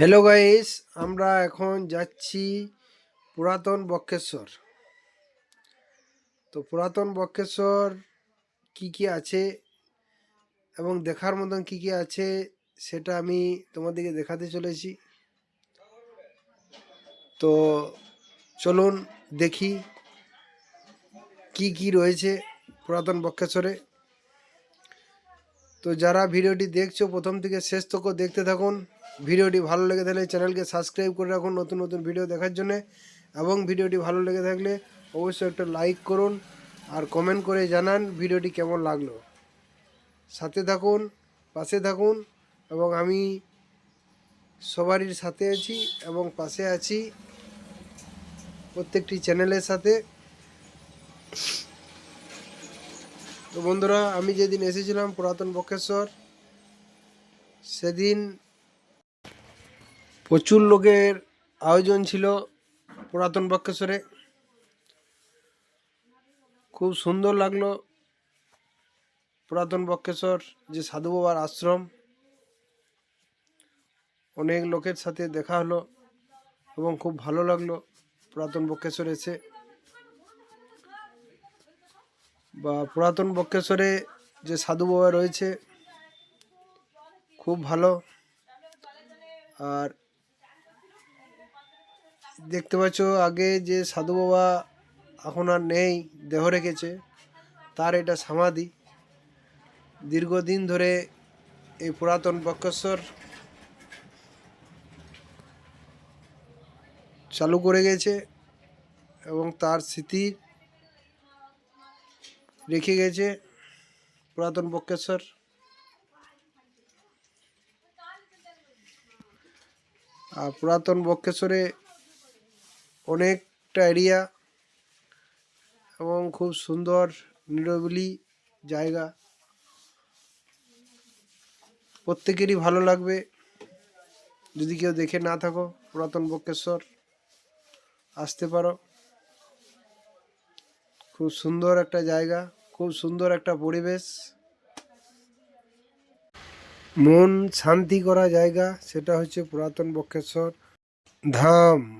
Hello guys আমরা এখন যাচ্ছি পুরাতন বক্রেশ্বর তো পুরাতন বক্রেশ্বর কি কি আছে এবং দেখার মতন কি কি আছে সেটা আমি তোমাদেরকে দেখাতে চলেছি। তো চলুন দেখি কি কি রয়েছে পুরাতন বক্রেশ্বরে তো যারা ভিডিওটি দেখছ, প্রথম থেকে শেষ তক দেখতে থাকুন। ভিডিওটি ভালো লেগে থাকলে চ্যানেলকে সাবস্ক্রাইব করে রাখুন নতুন নতুন ভিডিও দেখার জন্য। এবং ভিডিওটি ভালো লেগে থাকলে অবশ্যই একটা লাইক করুন আর কমেন্ট করে জানান ভিডিওটি কেমন লাগল। সাথে থাকুন, পাশে থাকুন এবং আমি সবারই সাথে আছি এবং পাশে আছি প্রত্যেকটি চ্যানেলের সাথে। তো বন্ধুরা, আমি যেদিন এসেছিলাম পুরাতন বক্রেশ্বর সেদিন প্রচুর লোকের আয়োজন ছিল পুরাতন বক্রেশ্বরে খুব সুন্দর লাগল পুরাতন বক্রেশ্বর যে সাধু বাবার আশ্রম। অনেক লোকের সাথে দেখা হলো এবং খুব ভালো লাগল পুরাতন বক্রেশ্বর এসে। বা পুরাতন বক্রেশ্বরে যে সাধু বাবা রয়েছে, খুব ভালো। আর দেখতে পাচ্ছ আগে যে সাধু বাবা এখন আর নেই, দেহ রেখেছে, তার এটা সমাধি। দীর্ঘদিন ধরে এই পুরাতন বক্রেশ্বর চালু করে গেছে এবং তার স্মৃতি রেখে গেছে পুরাতন বক্রেশ্বর আর পুরাতন বক্রেশ্বরে অনেকটা এরিয়া এবং খুব সুন্দর নিরবিলি জায়গা। প্রত্যেকেরই ভালো লাগবে। যদি কেউ দেখে না থাকো, পুরাতন বক্রেশ্বর, আসতে পারো। খুব সুন্দর একটা জায়গা, খুব সুন্দর একটা পরিবেশ। মন শান্তি করা জায়গা, সেটা হচ্ছে পুরাতন বক্রেশ্বর ধাম।